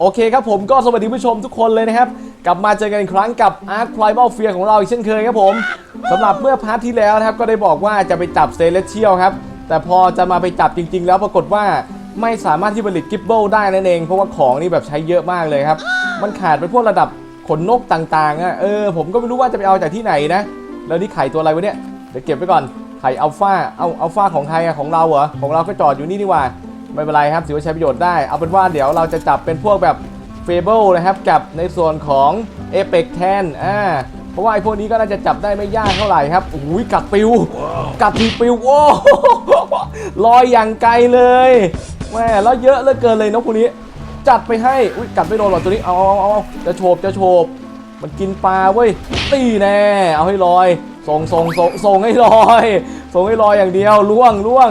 โอเคครับผมก็สวัสดีผู้ชมทุกคนเลยนะครับ กลับมาเจอกันอีกครั้งกับ Ark Primal Fear ของเราอีกเช่นเคยครับผมสำหรับเมื่อพาร์ทที่แล้วนะครับก็ได้บอกว่าจะไปจับเซเลสเชียลครับ แต่พอจะมาไปจับจริง ๆ แล้วปรากฏว่าไม่สามารถที่ผลิตกิบเบิลได้นั่นเอง เพราะว่าของนี่แบบใช้เยอะมากเลยครับ มันขาดไปพวกระดับขนนกต่างๆอะเออผมก็ไม่รู้ว่าจะไปเอาจากที่ไหนนะ แล้วนี่ไข่ตัวอะไรวะเนี่ยเดี๋ยวเก็บไว้ก่อนไข่อัลฟาเอาอัลฟาของใครอะของเราเหรอของเราก็จอดอยู่นี่นี่หว่า ไม่เป็นไรครับถือว่าใช้ประโยชน์ได้ เอาเป็นว่าเดี๋ยวเราจะจับเป็นพวกแบบเฟเบิลนะครับกับในส่วนของเอเปกแทนอ่าเพราะว่าไอ้พวกนี้ก็น่าจะจับได้ไม่ยากเท่าไหร่ครับอุ้ยกัดปิว กัดทีปิวโอ้ลอยอย่างไกลเลยแม่แล้วเยอะเหลือเกินเลยนกพวกนี้ จัดไปให้อุ้ยกัดไม่โดนหรอกตัวนี้เอาเอาเอาเอาจะโฉบจะโฉบมันกินปลาเว้ยตีแน่เอาให้ลอยส่งส่งส่งส่งให้ลอย ส่งให้ลอยอย่างเดียวล่วงล่วง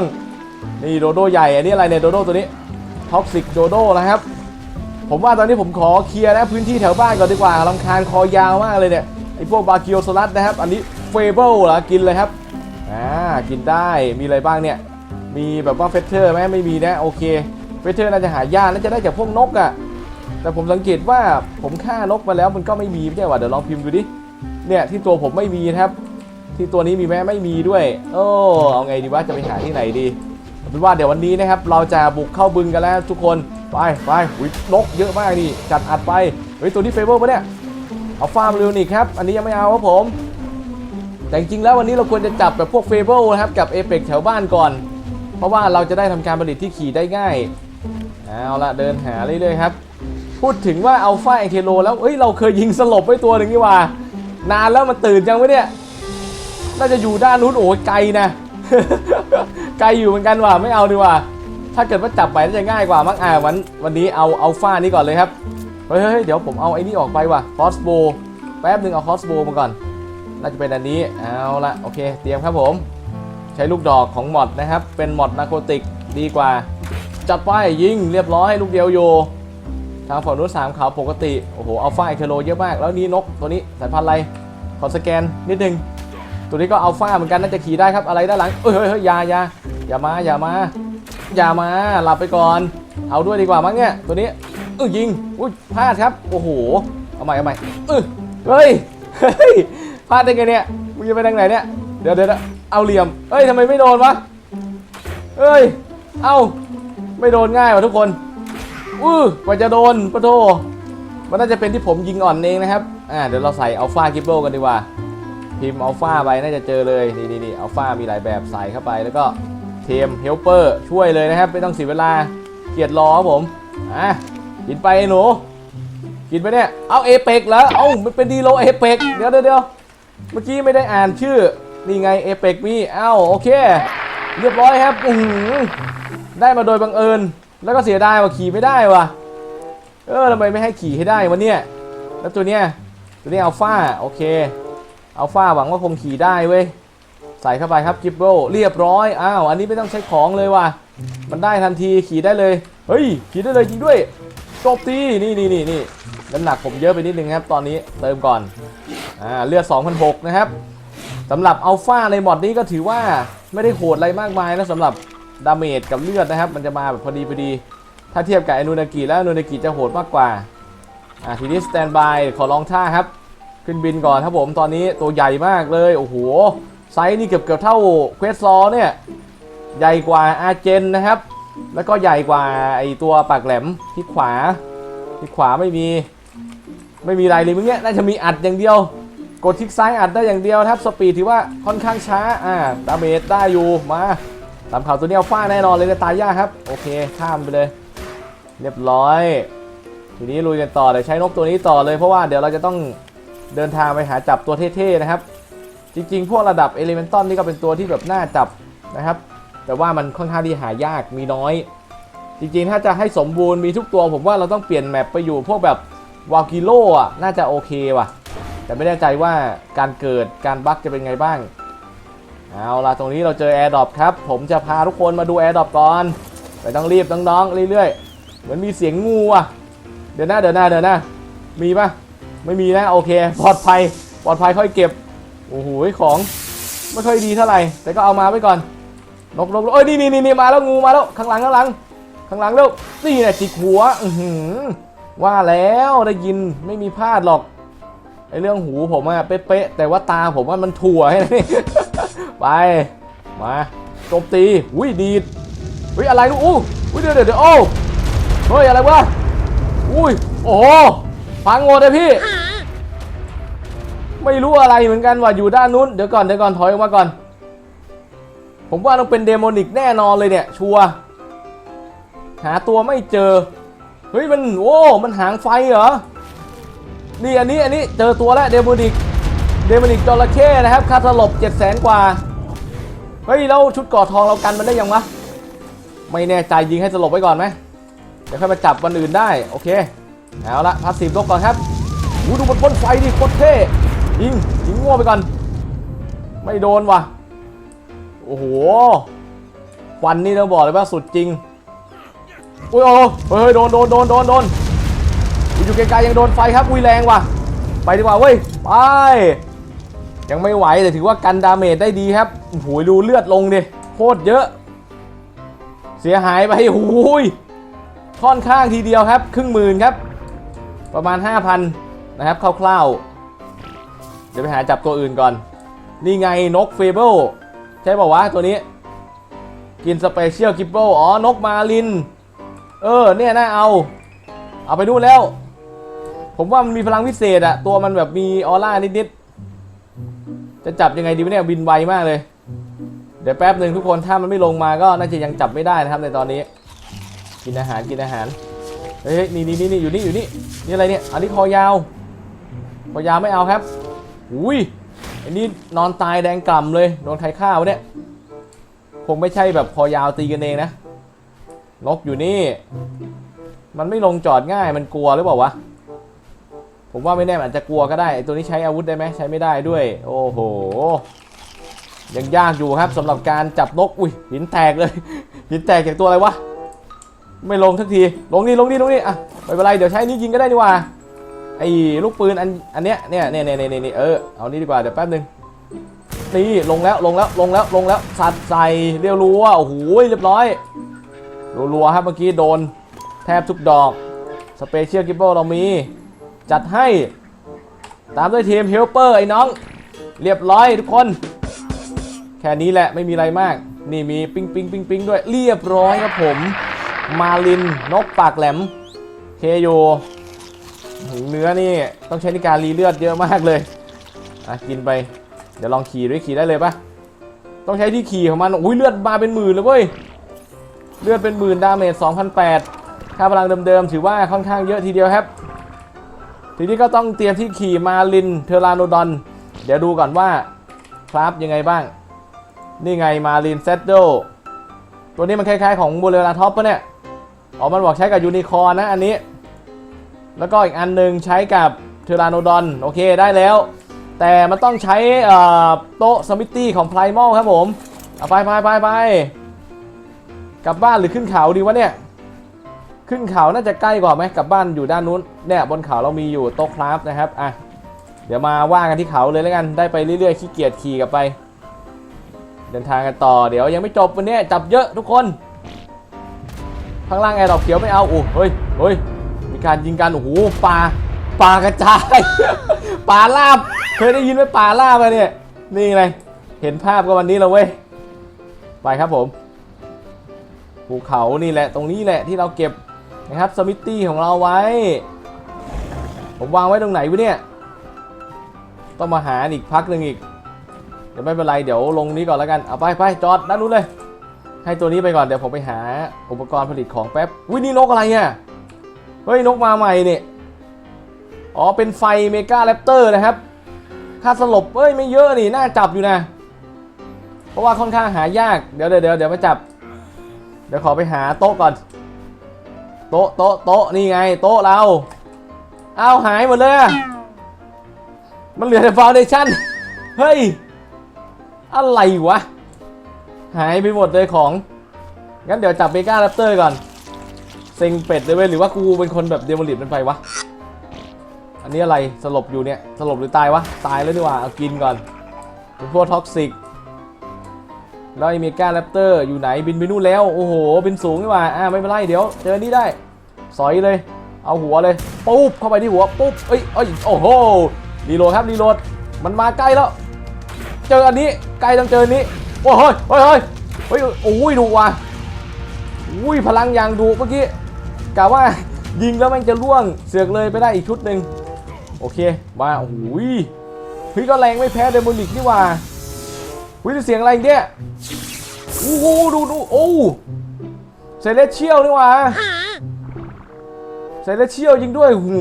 นี่โดโดใหญ่ อันนี้อะไรเนี่ยโดโดตัวนี้ท็อกซิกโดโดนะครับ ผมว่าตอนนี้ผมขอเคลียร์นะพื้นที่แถวบ้านก่อนดีกว่าลำคาญคอยาวมากเลยเนี่ยไอพวกบาคิโอสลัดนะครับ อันนี้เฟเบิลเหรอกินเลยครับอ่ากินได้มีอะไรบ้างเนี่ย มีแบบว่าเฟเธอร์ไหมไม่มีนะโอเคเฟเธอร์น่าจะหายากน่าจะได้จากพวกนกอะ่ะแต่ผมสังเกตว่าผมฆ่านกมาแล้วมันก็ไม่มีไม่ใช่หว่าเดี๋ยวลองพิมพ์ดูดิเนี่ยที่ตัวผมไม่มีนะครับ ที่ตัวนี้มีไหมไม่มีด้วย โอ้เอาไงดีว่าจะไปหาที่ไหนดี เอาเป็นว่าเดี๋ยววันนี้นะครับเราจะบุกเข้าบึงกันแล้วทุกคนไปไปนกเยอะมากนี่จัดอัดไปเฮ้ยตัวนี้เฟเวอร์ปะเนี่ยเอาฟาร์มเร็วนี่ครับอันนี้ยังไม่เอาครับผม แต่จริงแล้ววันนี้เราควรจะจับแบบพวกเฟเบิลนะครับกับเอเปกแถวบ้านก่อน เพราะว่าเราจะได้ทำการผลิตที่ขี่ได้ง่ายเอาละเดินหาเรื่อยๆครับพูดถึงว่าอัลฟาเอเคโลแล้วเอ้ยเราเคยยิงสลบไว้ตัวหนึ่งนี่ว่านานแล้วมันตื่นยังไว้เนี่ยน่าจะอยู่ด้านนู้นโอ้ยไกลนะ ไกลอยู่เหมือนกันว่ะไม่เอาดีกว่า ถ้าเกิดว่าจับไปน่าจะง่ายกว่ามั้งอ่าวันวันนี้เอาเอาฟ้านี่ก่อนเลยครับเฮ้ยเดี๋ยวผมเอาไอ้นี่ออกไปว่ะคอสโบแป๊บหนึ่งเอาคอสโบมาก่อน น่าจะเป็นอันนี้เอาละโอเค เตรียมครับผม ใช้ลูกดอกของมอดนะครับ เป็นมอดนาโคติกดีกว่า จัดไปยิงเรียบร้อยลูกเดียวโยทางฝั่งนู้นสามขาวปกติ โอ้โหอัลฟาไอเคโลเยอะมาก แล้วนี่นกตัวนี้สายพันธุ์อะไร ขอสแกนนิดนึง ตัวนี้ก็อัลฟาเหมือนกันน่าจะขี่ได้ครับอะไรด้านหลังเอ้ยเฮ้ยเฮ้ยอยาอยาอย่ามาอย่ามาอย่ามาหลับไปก่อน เอาด้วยดีกว่ามั้งเนี่ยตัวนี้เออยิงอุ้ยพลาดครับโอ้โหเอาใหม่เอาใหม่เออเฮ้ยเฮ้ยพลาดได้ไงเนี่ยมึงจะไปทางไหนเนี่ยเดี๋ยวเดี๋ยวเอาเหลี่ยมเอ้ยทำไมไม่โดนวะเอ้ยเอ้าไม่โดนง่ายว่ะทุกคนอื้อกว่าจะโดนปะโทมันน่าจะเป็นที่ผมยิงอ่อนเองนะครับอ่าเดี๋ยวเราใส่อัลฟากิบเบิลกันดีกว่า พิมพ์อัลฟาไปน่าจะเจอเลยนี่นี่นี่อัลฟามีหลายแบบใส่เข้าไปแล้วก็เทมเฮลเปอร์ช่วยเลยนะครับ ไม่ต้องเสียเวลาเกียดรอครับผมอะกินไปไอ้หนูกินไปเนี่ยเอาเอเปกเหรอเอ้ามันเป็นดีโลเอเปกเดี๋ยวเดี๋ยวเดี๋ยวเมื่อกี้ไม่ได้อ่านชื่อนี่ไงเอเปกมีเอ้าโอเค เรียบร้อยครับอืได้มาโดยบังเอิญ แล้วก็เสียดายว่าขี่ไม่ได้ว่ะเออทำไมไม่ให้ขี่ให้ได้วะเนี่ยแล้วตัวเนี้ยตัวนี้อัลฟาโอเค อัลฟาหวังว่าคงขี่ได้เว้ย ใส่เข้าไปครับกิบเบิลเรียบร้อย อ้าว อันนี้ไม่ต้องใช้ของเลยว่ะ มันได้ทันทีขี่ได้เลย เฮ้ย ขี่ได้เลยจริงด้วยจบตีนี่นี่นี่นี่น้ำหนักผมเยอะไปนิดนึงครับ ตอนนี้เติมก่อน อ่า เลือด2,006นะครับสำหรับอัลฟาในมอดนี้ก็ถือว่าไม่ได้โหดอะไรมากมายนะสำหรับดาเมจกับเลือดนะครับ มันจะมาแบบพอดีพอดี ถ้าเทียบกับอนูนากิแล้วอนูนากิจะโหดมากกว่า อ่าทีนี้สแตนบายขอลองท่าครับ ขึ้นบินก่อนครับผมตอนนี้ตัวใหญ่มากเลย โอ้โห ไซส์นี่เกือบเกือบเท่าเควสซอเนี่ย ใหญ่กว่าอาเจนนะครับ แล้วก็ใหญ่กว่าไอตัวปากแหลมที่ขวา ที่ขวาไม่มี ไม่มีอะไรเลยมึงเนี่ยน่าจะมีอัดอย่างเดียว กดคลิกซ้ายอัดได้อย่างเดียวครับสปีดถือว่าค่อนข้างช้าอ่าดาเมจได้อยู่มาตามข่าวตัวนี้เอาฟ้าแน่นอนเลยจะตายยากครับ โอเคข้ามไปเลย เรียบร้อย ทีนี้ลุยกันต่อเดี๋ยวใช้นกตัวนี้ต่อเลยเพราะว่าเดี๋ยวเราจะต้อง เดินทางไปหาจับตัวเท่ๆนะครับ จริงๆ พวกระดับเอลิเมนตัลนี่ก็เป็นตัวที่แบบน่าจับนะครับ แต่ว่ามันค่อนข้างที่หายากมีน้อย จริงๆ ถ้าจะให้สมบูรณ์มีทุกตัว ผมว่าเราต้องเปลี่ยนแมปไปอยู่พวกแบบวากิโลอะน่าจะโอเคว่ะ แต่ไม่แน่ใจว่าการเกิดการบั๊กจะเป็นไงบ้างเอาล่ะตรงนี้เราเจอแอร์ดรอปครับ ผมจะพาทุกคนมาดูแอร์ดรอปก่อนไม่ต้องรีบน้องๆเรื่อยๆ เหมือนมีเสียงงูอะ เดี๋ยวนะเดี๋ยวนะเดี๋ยวนะมีปะ ไม่มีนะโอเคปลอดภัยปลอดภัยค่อยเก็บโอ้โหของไม่ค่อยดีเท่าไหร่ แต่ก็เอามาไว้ก่อนนกนกเอ้ยนี่นี่นี่มาแล้วงูมาแล้วข้างหลังข้างหลัง ข้างหลังแล้วนี่แหละจิกหัวอือหือว่าแล้วได้ยินไม่มีพลาดหรอกไอเรื่องหูผมอะเป๊ะแต่ว่าตาผมว่ามันถั่วให้นี่ไปมาโจมตีอุ้ยดีดอุ้ยอะไรลูกอู้อุ้ยเดี๋ยวเดี๋ยวเดี๋ยวโอ้เฮ้ยอะไรวะอุ้ยโอ้ พังหมดเลยพี่ ไม่รู้อะไรเหมือนกันว่าอยู่ด้านนู้นเดี๋ยวก่อนเดี๋ยวก่อนถอยออกมาก่อน ผมว่าต้องเป็นเดโมนิกแน่นอนเลยเนี่ย ชัวหาตัวไม่เจอ เฮ้ยมันโอ้มันหางไฟเหรอ นี่อันนี้อันนี้เจอตัวแล้วเดโมนิกเดโมนิกจระเข้นะครับคาสลบ7 0 0 0 0กว่า เฮ้ยแล้วชุดก่อทองเรากันมันได้ยังวะไม่แน่ใจยิงให้สลบไว้ก่อนไหมเดี๋ยวค่อยมาจับวันอื่นได้ โอเค เอาละพาสซีฟลบก่อนครับอู้ดูมันพ่นไฟดิโคตรเท่ยิงยิงงัวไปก่อน ไม่โดนว่ะ โอ้โหควันนี่ต้องบอกเลยว่าสุดจริงอุ้ยโอ้เฮ้ยโดนโดนโดนโดนโดนอุ๊ยอยู่ไกลๆยังโดนไฟครับอุ้ยแรงว่ะ ไปดีกว่าเว้ยไปยังไม่ไหวแต่ถือว่ากันดาเมจได้ดีครับโอ้โหดูเลือดลงดิโคตรเยอะ เสียหายไปโอ้ยค่อนข้างทีเดียวครับ ครึ่งหมื่นครับ ประมาณ 5,000 นะครับคร่าวๆ เดี๋ยวไปหาจับตัวอื่นก่อน นี่ไงนกเฟเบิลใช่ป่าวะตัวนี้ กินสเปเชียลกิปเปิลอ๋อ นกมาลิน เออ เนี่ยน่าเอา เอาไปดูแล้ว ผมว่ามันมีพลังพิเศษอะตัวมันแบบมีออร่านิดๆ จะจับยังไงดีวะเนี่ยบินไวมากเลย เดี๋ยวแป๊บหนึ่งทุกคนถ้ามันไม่ลงมาก็น่าจะยังจับไม่ได้นะครับในตอนนี้ กินอาหารกินอาหาร เฮ้ยนี่นี่นี่นี่อยู่นี่อยู่นี่นี่อะไรเนี่ย อันนี้คอยาว คอยาวไม่เอาครับ อุ้ยอันนี้นอนตายแดงกล่ำเลยโดนใครฆ่าวะเนี่ย คงไม่ใช่แบบคอยาวตีกันเองนะนกอยู่นี่ มันไม่ลงจอดง่ายมันกลัวหรือเปล่าวะ ผมว่าไม่แน่อาจจะกลัวก็ได้ไอตัวนี้ใช้อาวุธได้ไหมใช้ไม่ได้ด้วย โอ้โหยังยากอยู่ครับสำหรับการจับนกอุ้ยหินแตกเลยหินแตกจากตัวอะไรวะ ไม่ลงทักที ลงนี่ลงนี่ลงนี่อะไม่เป็นไรเดี๋ยวใช้นี่ยิงก็ได้นี่ว่าไอ้ลูกปืนอันอันเนี้ยเนี่ยเนี่ยเนี่ยเนี่ยเออเอานี่ดีกว่าเดี๋ยวแป๊บนึงนี่ลงแล้วลงแล้วลงแล้วลงแล้วสัดใส่เรียวรัวโอ้โหเรียบร้อยรัวๆครับเมื่อกี้โดนแทบทุกดอกสเปเชียลกิปเปิลเรามี จัดให้ตามด้วยทีมเฮลเปอร์ไอ้น้อง เรียบร้อยทุกคน แค่นี้แหละไม่มีอะไรมาก นี่มีปิ้งปิ้งปิ้งปิ้งด้วยเรียบร้อยครับผม มาลินนกปากแหลมเคโยเนื้อนี่ต้องใช้ในการรีเลือดเยอะมากเลยอะกินไป เดี๋ยวลองขี่ด้วยขี่ได้เลยปะต้องใช้ที่ขี่ของมันอุ้ยเลือดมาเป็นหมื่นเลยเว้ยเลือดเป็นหมื่นดาเมจ2,008ค่าพลังเดิมๆถือว่าค่อนข้างเยอะทีเดียวครับ ทีนี้ก็ต้องเตรียมที่ขี่มาลินเทอราโนดอนเดี๋ยวดูก่อนว่าครับยังไงบ้าง นี่ไงมาลินเซตโดตัวนี้มันคล้ายๆของบูเราท็อปปะเนี่ย อ๋อ มันบอกใช้กับยูนิคอร์นะ อันนี้ แล้วก็อีกอันหนึ่งใช้กับเทอราโนดอน โอเคได้แล้ว แต่มันต้องใช้โต๊ะสมิตตี้ของไพรมอลครับผม เอาไปไปไปไปกลับบ้านหรือขึ้นเขาดีวะเนี่ย ขึ้นเขาน่าจะใกล้กว่าไหมกลับบ้านอยู่ด้านนู้น เนี่ยบนเขาเรามีอยู่โต๊ะคราฟนะครับ อะ เดี๋ยวมาว่ากันที่เขาเลยแล้วกัน ได้ไปเรื่อยๆขี้เกียจขี่กลับไป เดินทางกันต่อ เดี๋ยวยังไม่จบวันนี้จับเยอะทุกคน ข้างล่างแอร์ดอปเขียวไม่เอาโอ้เฮ้ยเฮ้ยมีการยิงกันโอ้โหปลาปลากระจายปลาลาบเคยได้ยินไหมปลาลาบอะเนี่ยนี่เลยเห็นภาพก็วันนี้แล้วเว้ยไปครับผมภูเขานี่แหละตรงนี้แหละที่เราเก็บนะครับสมิตตี้ของเราไว้ ผมวางไว้ตรงไหนวะเนี่ยต้องมาหาอีกพักหนึ่งอีกเดี๋ยวไม่เป็นไรเดี๋ยวลงนี้ก่อนแล้วกันเอาไปไปจอดด้านนู้นเลย ให้ตัวนี้ไปก่อนเดี๋ยวผมไปหาอุปกรณ์ผลิตของแป๊บวินี่นกอะไรเนี่ยเฮ้ยนกมาใหม่เนี่ยอ๋อเป็นไฟเมกาแรปเตอร์นะครับค่าสลบเอ้ยไม่เยอะนี่น่าจับอยู่นะ เพราะว่าค่อนข้างหายากเดี๋ยวเดี๋ยวเดี๋ยวมาจับ เดี๋ยวขอไปหาโต๊ะก่อน โต๊ะโต๊ะโต๊ะนี่ไง โต๊ะเราเอาหายหมดเลยมันเหลือแต่ฟาวเดชั่นเฮ้ยอะไรวะ หายไปหมดเลยของ งั้นเดี๋ยวจับเมกาแรปเตอร์ก่อน เซ็งเป็ดเลยเว้ยหรือว่ากูเป็นคนแบบเดโมลิตมันไปวะ อันนี้อะไรสลบอยู่เนี่ย สลบหรือตายวะ ตายแล้วดีกว่าเอากินก่อนเป็นพวกท็อกซิกแล้วไอเมกาแรปเตอร์อยู่ไหนบินไปนู่นแล้ว โอ้โห บินสูงนี่ว่าอ่าไม่เป็นไรเดี๋ยว เจอนี่ได้ สอยเลย เอาหัวเลย ปุ๊บ เข้าไปที่หัว ปุ๊บ เอ้ยเอ้ยโอ้โหรีโหลดครับรีโหลด มันมาใกล้แล้ว เจออันนี้ ใกล้ต้องเจอนี้ อ้ยเฮ้ยเฮ้ยเฮ้ยโอ้ยดุว่ะอุ้ยพลังยางดุเมื่อกี้กะว่ายิงแล้วมันจะล่วงเสือกเลยไปได้อีกชุดหนึ่งโอเคมาโอ้โหเฮ้ยก็แรงไม่แพ้เดมอนิกนี่ว่าเฮ้ยเสียงอะไรเนี่ยโอ้โหดูดูโอ้เซเลเชียลนี่ว่าเซเลเชียลยิงด้วยหู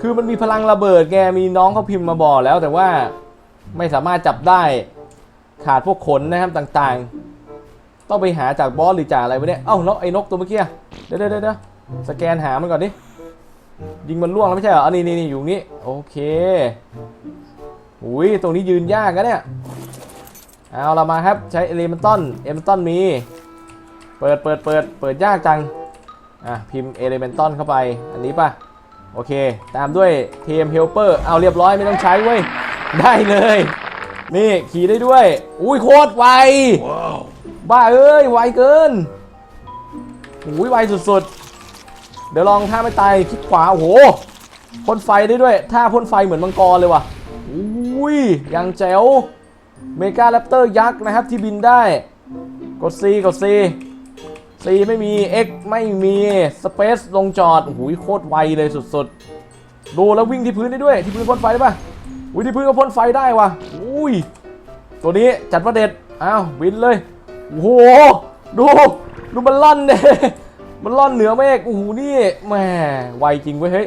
คือมันมีพลังระเบิดแกมีน้องเขาพิมพ์มาบอกแล้วแต่ว่าไม่สามารถจับได้ ขาดพวกขนนะครับต่างๆ ต้องไปหาจากบอสหรือจากอะไรวะเนี่ยเอ้าแล้วไอ้นกตัวเมื่อกี้เดี๋ยวเดี๋ยวเดี๋ยวสแกนหามันก่อนดิยิงมันล่วงแล้วไม่ใช่เหรออันนี้นี่อยู่นี่โอเคอุ้ยตรงนี้ยืนยากนะเนี่ยเอาเรามาครับใช้เอลิเมนตันเอลิเมนตันมีเปิดเปิดเปิดเปิดยากจังอะพิมพ์เอลิเมนตันเข้าไปอันนี้ป่ะโอเค ตามด้วยเทมเฮลเปอร์เอาเรียบร้อยไม่ต้องใช้เว้ย ได้เลย นี่ขี่ได้ด้วย อุ้ยโคตรไว บ้าเอ้ยไวเกินอุ้ยไวสุดๆ เดี๋ยวลองท่าไม่ตายคลิกขวาโอ้โหพ่นไฟได้ด้วยท่าพ่นไฟเหมือนมังกรเลยว่ะอุ้ยยังแจ๋วเมกาแรปเตอร์ยักษ์นะครับที่บินได้ กด C กด C C ไม่มี X ไม่มี Space ลงจอดโอ้โหโคตรไวเลยสุดๆ ดูแล้ววิ่งที่พื้นได้ด้วย ที่พื้นพ่นไฟได้ปะ อุ้ยที่พื้นก็พ่นไฟได้ว่ะอุ้ยตัวนี้จัดประเด็ดอ้าวบินเลยโอ้โหดูดูมันล่อนเนี่ยมันล่อนเหนือเมฆโอ้โหนี่แหมไวจริงเว้ยเฮ้ย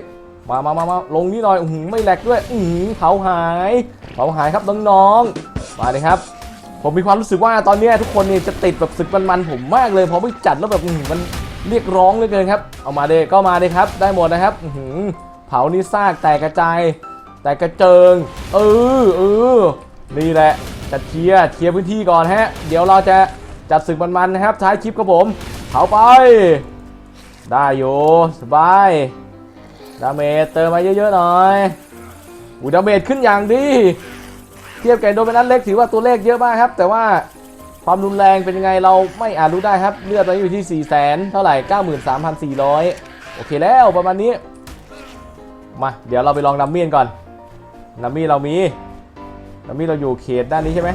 มามามามาลงนี่หน่อยอื้อหือไม่แหลกด้วยอือเผาหายเผาหายครับน้องๆมาเลยครับ ผมมีความรู้สึกว่าตอนนี้ทุกคนเนี่ยจะติดแบบศึกมันๆผมมากเลยเพราะไม่จัดแล้วแบบมันเรียกร้องเหลือเกินครับ เอามาเดก็มาเลยครับ ได้หมดนะครับอือเผานี่ซากแตกกระจาย แตกกระเจิง เออเออนี่แหละจัดเคลียร์เคลียร์พื้นที่ก่อนฮะ เดี๋ยวเราจะจัดศึกมันๆนะครับท้ายคลิปครับผมเผาไป ได้อยู่สบายดาเมจเติมมาเยอะๆหน่อยอูดาเมจขึ้นอย่างดีเทียบกับโดเมนันเล็กถือว่าตัวเลขเยอะมากครับ แต่ว่าความรุนแรงเป็นยังไงเราไม่อาจรู้ได้ครับ เลือดตอนนี้อยู่ที่ 4 0 0 0 0เท่าไหร่ 93,400 โอเคแล้วประมาณนี้ มา เดี๋ยวเราไปลองดัมเมียนก่อน ดัมมี่เรามีดัมมี่เราอยู่เขตด้านนี้ใช่ไหม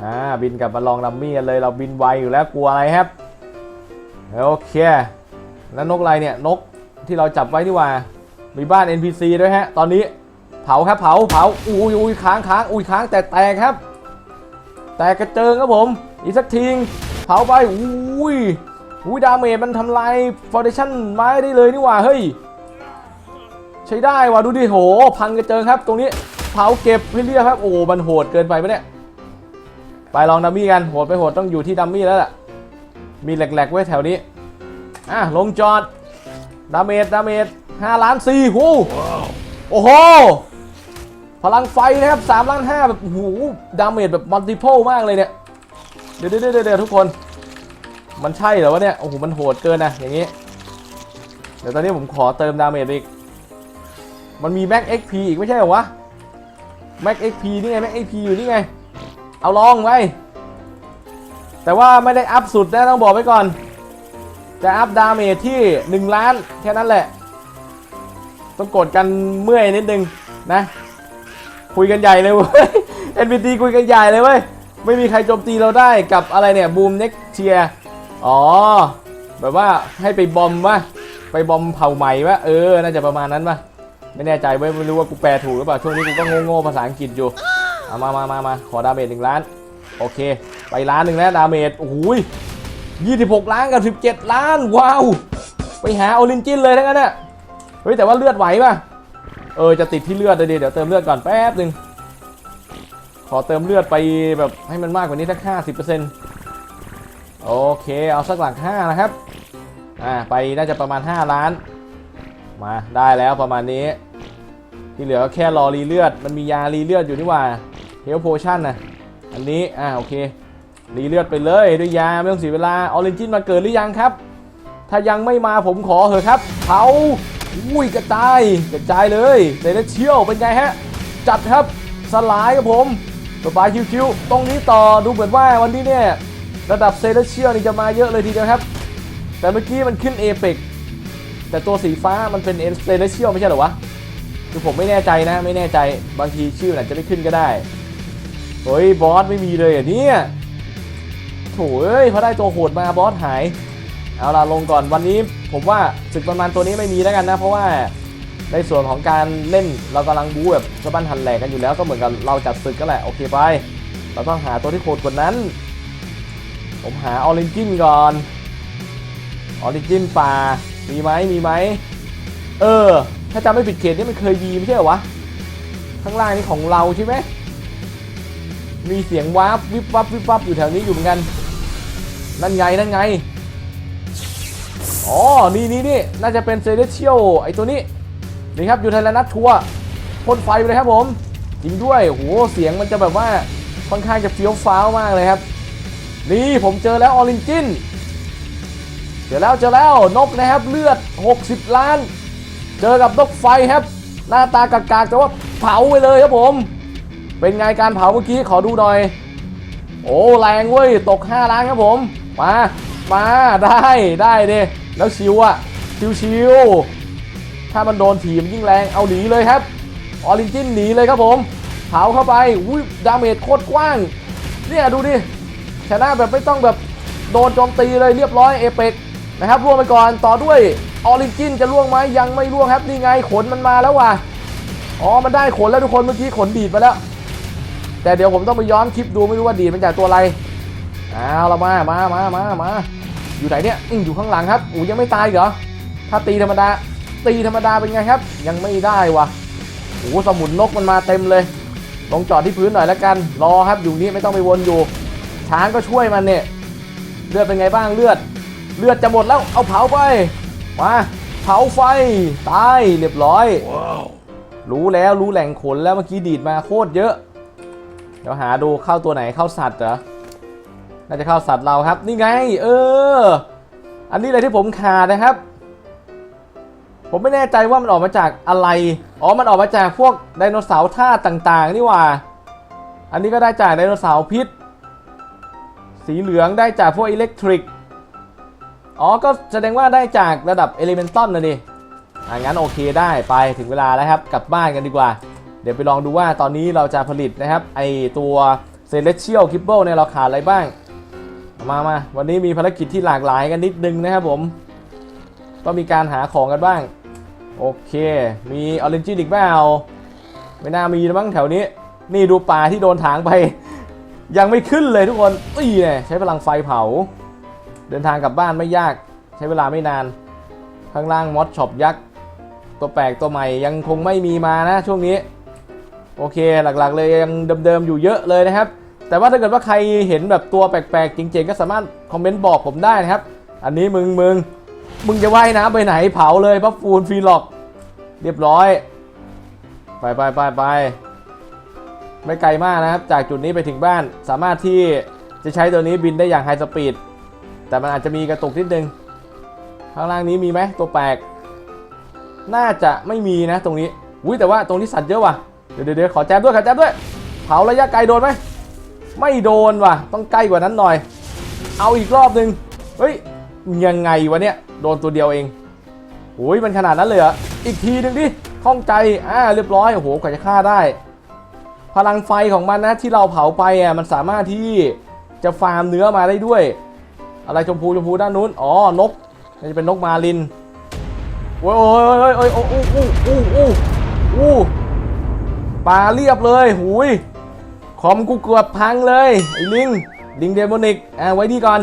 อ่าบินกลับมาลองดัมมี่กันเลยเราบินไวอยู่แล้วกลัวอะไรครับโอเคแล้วนกอะไรเนี่ยนกที่เราจับไว้นี่ว่า มีบ้าน NPC ด้วยฮะ ตอนนี้เผาครับเผาเผาอุ้ยอุ้ยค้างค้างอุ้ยค้างแตกแตกครับ แตกกระเจิงครับผม อีกสักทีเผาไปอุ้ยอุ้ยดาเมจมันทำลายฟอร์เดชั่นไม้ได้เลยนี่ว่าเฮ้ย ใช้ได้ว่ะดูดิโห พังกระเจิงครับ ตรงนี้เผาเก็บให้เรียบครับ โอ้มันโหดเกินไปปะเนี่ย ไปลองดัมมี่กันโหดไปโหดต้องอยู่ที่ดัมมี่แล้วล่ะ มีแหลกๆไว้แถวนี้ อะลงจอดดาเมจดาเมจ5ล้าน4หูโอ้โห พลังไฟนะครับ3ล้าน5แบบโอ้โหดาเมจแบบมัลติเพลมากเลยเนี่ย เดี๋ยวเดี๋ยวเดี๋ยวทุกคน มันใช่เหรอวะเนี่ย โอ้โห มันโหดเกินนะ อย่างนี้ เดี๋ยวตอนนี้ผมขอเติมดาเมจอีก มันมีแม็ก XP อีกไม่ใช่เหรอวะแม็ก XP นี่ไงแม็ก XP อยู่นี่ไง เอาลองไว้ แต่ว่าไม่ได้อัพสุดนะต้องบอกไว้ก่อน จะอัพดาเมจที่ 1 ล้านแค่นั้นแหละ ต้องกดกันเมื่อยนิดนึงนะ คุยกันใหญ่เลยเว้ย NPT คุยกันใหญ่เลยเว้ย ไม่มีใครโจมตีเราได้กับอะไรเนี่ยบูมเน็กเทียอ๋อ แบบว่าให้ไปบอมวะไปบอมเผ่าใหม่วะเออ น่าจะประมาณนั้นปะ ไม่แน่ใจเว้ยไม่รู้ว่ากูแปลถูกหรือเปล่าช่วงนี้กูก็โง่ๆภาษาอังกฤษอยู่เอามามามามาขอดาเมจหนึ่งล้าน โอเค ไปล้านหนึ่งแล้วดาเมจโอ้โหย26ล้านกับ17ล้านว้าว ไปหาโอรินจินเลยทั้งนั้นน่ะเฮ้ยแต่ว่าเลือดไหวป่ะเออจะติดที่เลือดเลยเดี๋ยวเติมเลือดก่อนแป๊บหนึ่งขอเติมเลือดไปแบบให้มันมากกว่านี้สัก50%โอเคเอาสักหลัก5นะครับอ่าไปน่าจะประมาณ5ล้าน มาได้แล้วประมาณนี้ ที่เหลือก็แค่รอรีเลือด มันมียารีเลือดอยู่นี่หว่าเฮลโพชั่นนะอันนี้อ่าโอเครีเลือดไปเลยด้วยยาไม่ต้องเสียเวลาออริจินมาเกิดหรือยังครับ ถ้ายังไม่มาผมขอเถอะครับเผาอุ้ยกระจายกระจายเลยเดนเชียวเป็นไงฮะ จัดครับสลายครับผมสบายชิวๆตรงนี้ต่อดูเหมือนว่าวันนี้เนี่ยระดับเซเลเชียลนี่จะมาเยอะเลยทีเดียวครับ แต่เมื่อกี้มันขึ้นเอเปก แต่ตัวสีฟ้ามันเป็นเอเซเลเชียลไม่ใช่หรอวะ คือผมไม่แน่ใจนะ ไม่แน่ใจ บางทีชื่อมันอาจจะไม่ขึ้นก็ได้ เฮ้ย บอสไม่มีเลยอะเนี่ยโถ่เอ้ยพอได้ตัวโหดมาบอสหาย เอาล่ะลงก่อนวันนี้ผมว่าศึกประมาณตัวนี้ไม่มีแล้วกันนะ เพราะว่าในส่วนของการเล่นเรากำลังบู๊แบบสะบันหันแหลกกันอยู่แล้วก็เหมือนกับเราจัดศึกก็แหละโอเคไป เราต้องหาตัวที่โหดกว่านั้น ผมหาออริจินก่อนออริจินป่า มีไหมมีไหมเออ ถ้าจำไม่ผิดเขตนี่มันเคยมีไม่ใช่เหรอวะ ข้างล่างนี่ของเราใช่ไหม มีเสียงวาร์ปวิบวับวิบวับอยู่แถวนี้อยู่เหมือนกัน นั่นไงนั่นไง อ๋อ นี่นี่นี่น่าจะเป็นเซเลเชียลไอตัวนี้ นี่ครับอยู่ไทยแลนด์นัดทัวร์พ่นไฟไปเลยครับผมจริงด้วยโอ้โหเสียงมันจะแบบว่าค่อนข้างจะเฟี้ยวฟ้าวมากเลยครับ นี่ผมเจอแล้วออริจิน เจอแล้วเจอแล้วนกนะครับเลือด 60 ล้าน เจอกับนกไฟครับ หน้าตากากๆแต่ว่าเผาไปเลยครับผม เป็นไงการเผาเมื่อกี้ขอดูหน่อย โอ้แรงเว้ยตก 5 ล้านครับผม มามาได้ได้เด้แล้วชิวอะชิวชิวถ้ามันโดนถีมยิ่งแรงเอาหนีเลยครับออริจินหนีเลยครับผมเผาเข้าไปอุ้ยดาเมจโคตรกว้างเนี่ยดูดิชนะแบบไม่ต้องแบบโดนโจมตีเลยเรียบร้อยเอเปก นะครับล่วงไปก่อนต่อด้วยออริจินจะล่วงไหมยังไม่ล่วงครับนี่ไงขนมันมาแล้วว่ะอ๋อมันได้ขนแล้วทุกคนเมื่อกี้ขนดีดมาแล้ว แต่เดี๋ยวผมต้องไปย้อนคลิปดูไม่รู้ว่าดีดมันจากตัวอะไรเอาละมามามามามาอยู่ไหนเนี่ยอออยู่ข้างหลังครับอู้ยังไม่ตายเหรอถ้าตีธรรมดา ตีธรรมดาเป็นไงครับ ยังไม่ได้วะโอ้สมุนนกมันมาเต็มเลย ลงจอดที่พื้นหน่อยแล้วกัน รอครับอยู่นี่ไม่ต้องไปวนอยู่ ช้างก็ช่วยมันเนี่ย เลือดเป็นไงบ้างเลือด เลือดจะหมดแล้วเอาเผาไป มาเผาไฟตายเรียบร้อย รู้แล้วรู้แหล่งขนแล้วเมื่อกี้ดีดมาโคตรเยอะ เดี๋ยวหาดูเข้าตัวไหนเข้าสัตว์เหรอ น่าจะเข้าสัตว์เราครับ นี่ไง เออ อันนี้เลยที่ผมขาดนะครับ ผมไม่แน่ใจว่ามันออกมาจากอะไร อ๋อ มันออกมาจากพวกไดโนเสาร์ท่าตุต่างๆ นี่หว่า อันนี้ก็ได้จากไดโนเสาร์พิษ สีเหลืองได้จากพวกอิเล็กทริก อ๋อ ก็แสดงว่าได้จากระดับเอลิเมนตัลนะดิอ่างั้นโอเคได้ไปถึงเวลาแล้วครับ กลับบ้านกันดีกว่า เดี๋ยวไปลองดูว่าตอนนี้เราจะผลิตนะครับ ไอตัว Celestial k i b b l e เนี่ยเราขาดอะไรบ้าง มามาวันนี้มีภารกิจที่หลากหลายกันนิดนึงนะครับผมต้องมีการหาของกันบ้าง โอเค มีออเรนจินอีกเปล่าไม่น่ามีแล้วมั้งแถวนี้ นี่ดูป่าที่โดนถางไป ยังไม่ขึ้นเลยทุกคนอีเนี่ยใช้พลังไฟเผา เดินทางกลับบ้านไม่ยากใช้เวลาไม่นาน ข้างล่างมอสช็อปยักษ์ตัวแปลกตัวใหม่ยังคงไม่มีมานะช่วงนี้ โอเคหลักๆเลยยังเดิมๆอยู่เยอะเลยนะครับ แต่ว่าถ้าเกิดว่าใครเห็นแบบตัวแปลกๆจริงๆ ก็สามารถคอมเมนต์บอกผมได้นะครับ อันนี้มึงมึงมึงจะว่ายน้ำไปไหนเผาเลยพับฟูนฟรีล็อก เรียบร้อย ไปไปไปไปไม่ไกลมากนะครับ จากจุดนี้ไปถึงบ้านสามารถที่จะใช้ตัวนี้บินได้อย่างไฮสปีด แต่มันอาจจะมีกระตุกนิดนึง ข้างล่างนี้มีไหมตัวแปลก น่าจะไม่มีนะตรงนี้อุ้ยแต่ว่าตรงนี้สัตว์เยอะว่ะ เดี๋ยวเดี๋ยวขอแจมด้วยขอแจมด้วย เผาระยะไกลโดนไหม ไม่โดนว่ะ ต้องใกล้กว่านั้นหน่อย เอาอีกรอบหนึ่งเฮ้ย ยังไงวะเนี่ย โดนตัวเดียวเองโอ้ยมันขนาดนั้นเลยเหรอ อีกทีหนึ่งดิข้องใจ อ่า เรียบร้อย โอ้โห กว่าจะฆ่าได้ พลังไฟของมันนะที่เราเผาไปอะ มันสามารถที่จะฟาร์มเนื้อมาได้ด้วย อะไรชมพูชมพูด้านนู้น อ๋อ นกนี่จะเป็นนกมาลินโอ้ยโอ้ยโอ้ยโอ้ยอู้อู้อู้อู้อู้ปลาเรียบเลยหุยคอมกูเกือบพังเลยไอ้ลิงลิงเดโมนิกอ่าไว้ที่ก่อน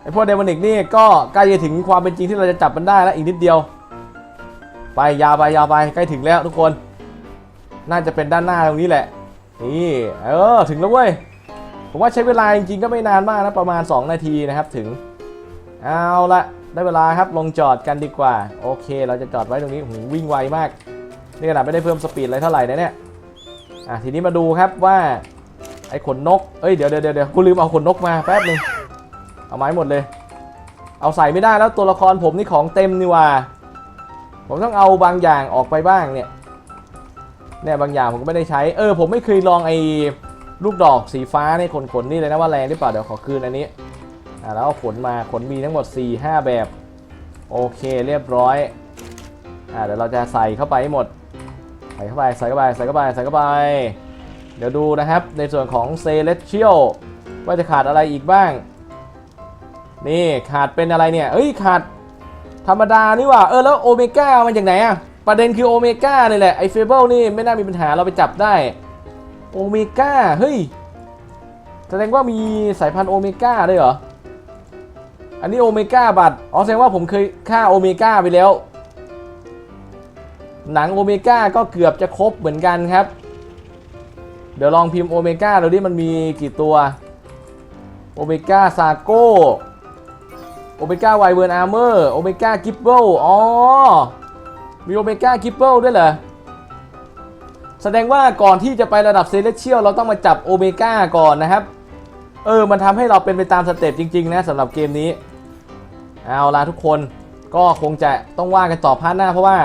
ไอพวกเดโมนิกนี่ก็ใกล้จะถึงความเป็นจริงที่เราจะจับมันได้แล้วอีกนิดเดียว ไปยาวไปยาวไปใกล้ถึงแล้วทุกคน น่าจะเป็นด้านหน้าตรงนี้แหละ นี่ เออ ถึงแล้วเว้ย ผมว่าใช้เวลาจริงๆก็ไม่นานมากนะประมาณ 2 นาทีนะครับถึง เอาละได้เวลาครับลงจอดกันดีกว่า โอเค เราจะจอดไว้ตรงนี้หูวิ่งไวมาก นี่ขนาดไม่ได้เพิ่มสปีดอะไรเท่าไหร่นะเนี่ยอะทีนี้มาดูครับว่าไอ้ขนนกเอ้ยเดี๋ยวเดี๋ยวเดี๋ยวกูลืมเอาขนนกมาแป๊บหนึงเอาไม้หมดเลย เอาใส่ไม่ได้แล้วตัวละครผมนี่ของเต็มนี่ว่า ผมต้องเอาบางอย่างออกไปบ้างเนี่ยเนี่ยบางอย่างผมก็ไม่ได้ใช้ เออ ผมไม่เคยลองไอ้ ลูกดอกสีฟ้าในขนขนนี่เลยนะว่าแรงหรือเปล่าเดี๋ยวขอคืนอันนี้อะแล้วเอาขนมาขนมีทั้งหมด 4 5 แบบ โอเคเรียบร้อยอ่าเดี๋ยวเราจะใส่เข้าไปให้หมด ใส่เข้าไปใส่เข้าไปใส่เข้าไปใส่เข้าไป เดี๋ยวดูนะครับในส่วนของเซเลสเชียลว่าจะขาดอะไรอีกบ้าง นี่ขาดเป็นอะไรเนี่ยเอ้ยขาดธรรมดานี่ว่าเออแล้วโอเมก้ามันจากไหนอะประเด็นคือโอเมก้านี่แหละไอเฟเบิลนี่ไม่น่ามีปัญหาเราไปจับได้ โอเมก้า เฮ้ย แสดงว่ามีสายพันธุ์โอเมก้าด้วยเหรอ อันนี้โอเมก้าบัตร อ๋อ แสดงว่าผมเคยฆ่าโอเมก้าไปแล้ว หนังโอเมก้าก็เกือบจะครบเหมือนกันครับ เดี๋ยวลองพิมพ์โอเมก้าดูดิมันมีกี่ตัว โอเมก้าซาโก้โอเมก้าไวเวิร์นอาร์เมอร์ โอเมก้ากิปเปิลอ๋อ มีโอเมก้ากิปเปิลด้วยเหรอ แสดงว่าก่อนที่จะไประดับเซเลเชียลเราต้องมาจับโอเมก้าก่อนนะครับ เออ มันทำให้เราเป็นไปตามสเต็ปจริง ๆ นะสำหรับเกมนี้ เอาล่ะทุกคนก็คงจะต้องว่ากันต่อพาร์ทหน้า เพราะว่า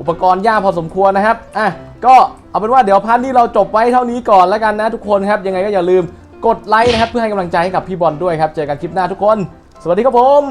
อุปกรณ์ยากพอสมควรนะครับ อะ ก็เอาเป็นว่าเดี๋ยวพาร์ทนี้เราจบไว้เท่านี้ก่อนแล้วกันนะทุกคนครับ ยังไงก็อย่าลืมกดไลค์นะครับเพื่อให้กำลังใจให้กับพี่บอลด้วยครับ เจอกันคลิปหน้าทุกคน สวัสดีครับผม